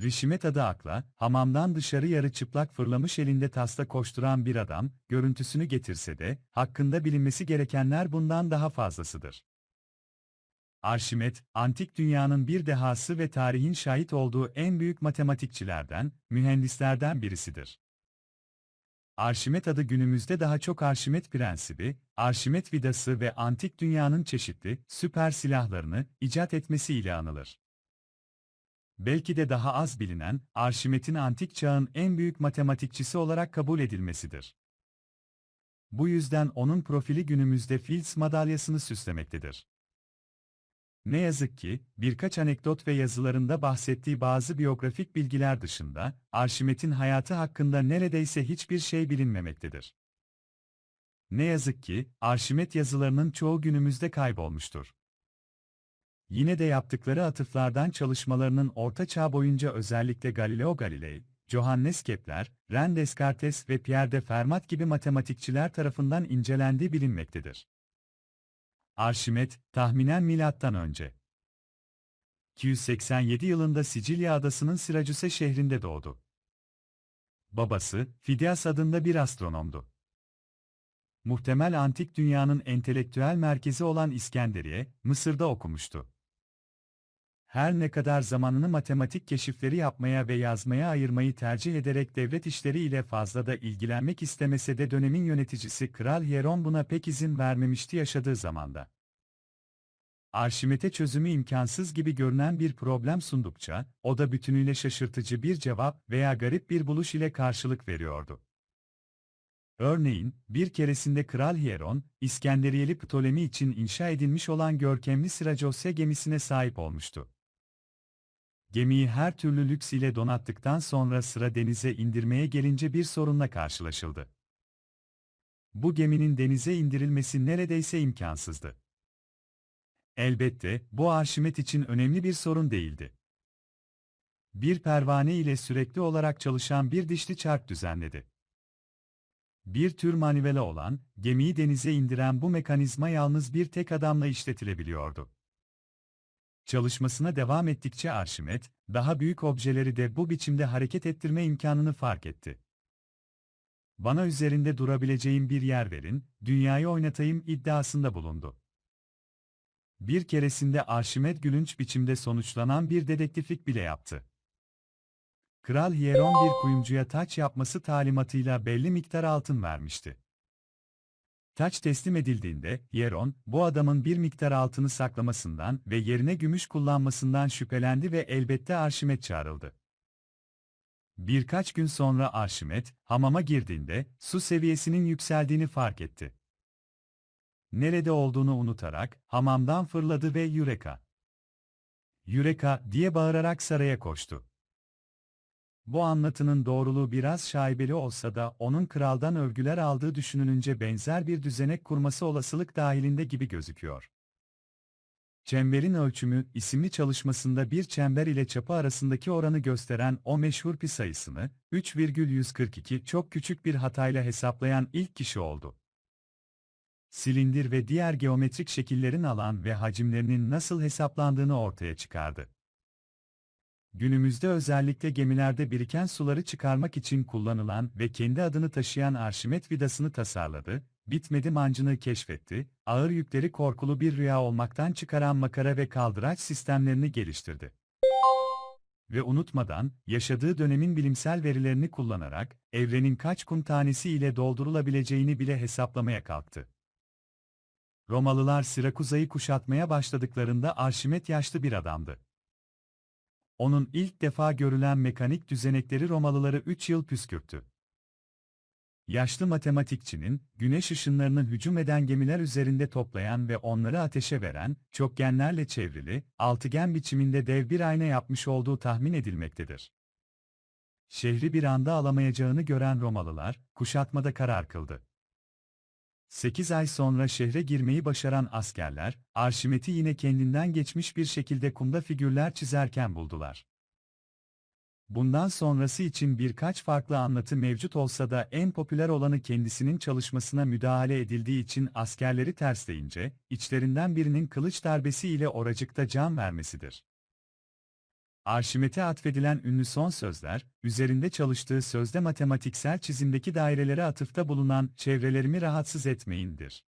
Rişimet adı akla, hamamdan dışarı yarı çıplak fırlamış elinde tasla koşturan bir adam, görüntüsünü getirse de, hakkında bilinmesi gerekenler bundan daha fazlasıdır. Arşimet, antik dünyanın bir dehası ve tarihin şahit olduğu en büyük matematikçilerden, mühendislerden birisidir. Arşimet adı günümüzde daha çok Arşimet prensibi, Arşimet vidası ve antik dünyanın çeşitli, süper silahlarını icat etmesiyle anılır. Belki de daha az bilinen, Arşimet'in antik çağın en büyük matematikçisi olarak kabul edilmesidir. Bu yüzden onun profili günümüzde Fields madalyasını süslemektedir. Ne yazık ki, birkaç anekdot ve yazılarında bahsettiği bazı biyografik bilgiler dışında, Arşimet'in hayatı hakkında neredeyse hiçbir şey bilinmemektedir. Ne yazık ki, Arşimet yazılarının çoğu günümüzde kaybolmuştur. Yine de yaptıkları atıflardan çalışmalarının Orta Çağ boyunca özellikle Galileo Galilei, Johannes Kepler, René Descartes ve Pierre de Fermat gibi matematikçiler tarafından incelendiği bilinmektedir. Arşimet, tahminen milattan önce 287 yılında Sicilya adasının Siracuse şehrinde doğdu. Babası, Fidias adında bir astronomdu. Muhtemel antik dünyanın entelektüel merkezi olan İskenderiye, Mısır'da okumuştu. Her ne kadar zamanını matematik keşifleri yapmaya ve yazmaya ayırmayı tercih ederek devlet işleriyle fazla da ilgilenmek istemese de dönemin yöneticisi Kral Hieron buna pek izin vermemişti yaşadığı zamanda. Arşimet'e çözümü imkansız gibi görünen bir problem sundukça, o da bütünüyle şaşırtıcı bir cevap veya garip bir buluş ile karşılık veriyordu. Örneğin, bir keresinde Kral Hieron, İskenderiyeli Ptolemy için inşa edilmiş olan görkemli Siracose gemisine sahip olmuştu. Gemiyi her türlü lüks ile donattıktan sonra sıra denize indirmeye gelince bir sorunla karşılaşıldı. Bu geminin denize indirilmesi neredeyse imkansızdı. Elbette, bu Arşimet için önemli bir sorun değildi. Bir pervane ile sürekli olarak çalışan bir dişli çark düzenledi. Bir tür manivela olan, gemiyi denize indiren bu mekanizma yalnız bir tek adamla işletilebiliyordu. Çalışmasına devam ettikçe Arşimet, daha büyük objeleri de bu biçimde hareket ettirme imkanını fark etti. Bana üzerinde durabileceğim bir yer verin, dünyayı oynatayım iddiasında bulundu. Bir keresinde Arşimet gülünç biçimde sonuçlanan bir dedektiflik bile yaptı. Kral Hieron bir kuyumcuya taç yapması talimatıyla belli miktar altın vermişti. Taç teslim edildiğinde, Hieron, bu adamın bir miktar altını saklamasından ve yerine gümüş kullanmasından şüphelendi ve elbette Arşimet çağrıldı. Birkaç gün sonra Arşimet, hamama girdiğinde, su seviyesinin yükseldiğini fark etti. Nerede olduğunu unutarak, hamamdan fırladı ve Yureka! Yureka diye bağırarak saraya koştu. Bu anlatının doğruluğu biraz şaibeli olsa da onun kraldan övgüler aldığı düşünülünce benzer bir düzenek kurması olasılık dahilinde gibi gözüküyor. Çemberin Ölçümü isimli çalışmasında bir çember ile çapı arasındaki oranı gösteren o meşhur pi sayısını 3,142 çok küçük bir hatayla hesaplayan ilk kişi oldu. Silindir ve diğer geometrik şekillerin alan ve hacimlerinin nasıl hesaplandığını ortaya çıkardı. Günümüzde özellikle gemilerde biriken suları çıkarmak için kullanılan ve kendi adını taşıyan Arşimet vidasını tasarladı, bitmedi mancını keşfetti, ağır yükleri korkulu bir rüya olmaktan çıkaran makara ve kaldıraç sistemlerini geliştirdi. Ve unutmadan, yaşadığı dönemin bilimsel verilerini kullanarak, evrenin kaç kum tanesi ile doldurulabileceğini bile hesaplamaya kalktı. Romalılar Sirakuza'yı kuşatmaya başladıklarında Arşimet yaşlı bir adamdı. Onun ilk defa görülen mekanik düzenekleri Romalıları 3 yıl püskürttü. Yaşlı matematikçinin, güneş ışınlarını hücum eden gemiler üzerinde toplayan ve onları ateşe veren, çokgenlerle çevrili, altıgen biçiminde dev bir ayna yapmış olduğu tahmin edilmektedir. Şehri bir anda alamayacağını gören Romalılar, kuşatmada karar kıldı. 8 ay sonra şehre girmeyi başaran askerler, Arşimet'i yine kendinden geçmiş bir şekilde kumda figürler çizerken buldular. Bundan sonrası için birkaç farklı anlatı mevcut olsa da en popüler olanı kendisinin çalışmasına müdahale edildiği için askerleri tersleyince, içlerinden birinin kılıç darbesi ile oracıkta can vermesidir. Arşimet'e atfedilen ünlü son sözler, üzerinde çalıştığı sözde matematiksel çizimdeki dairelere atıfta bulunan çevrelerimi rahatsız etmeyindir.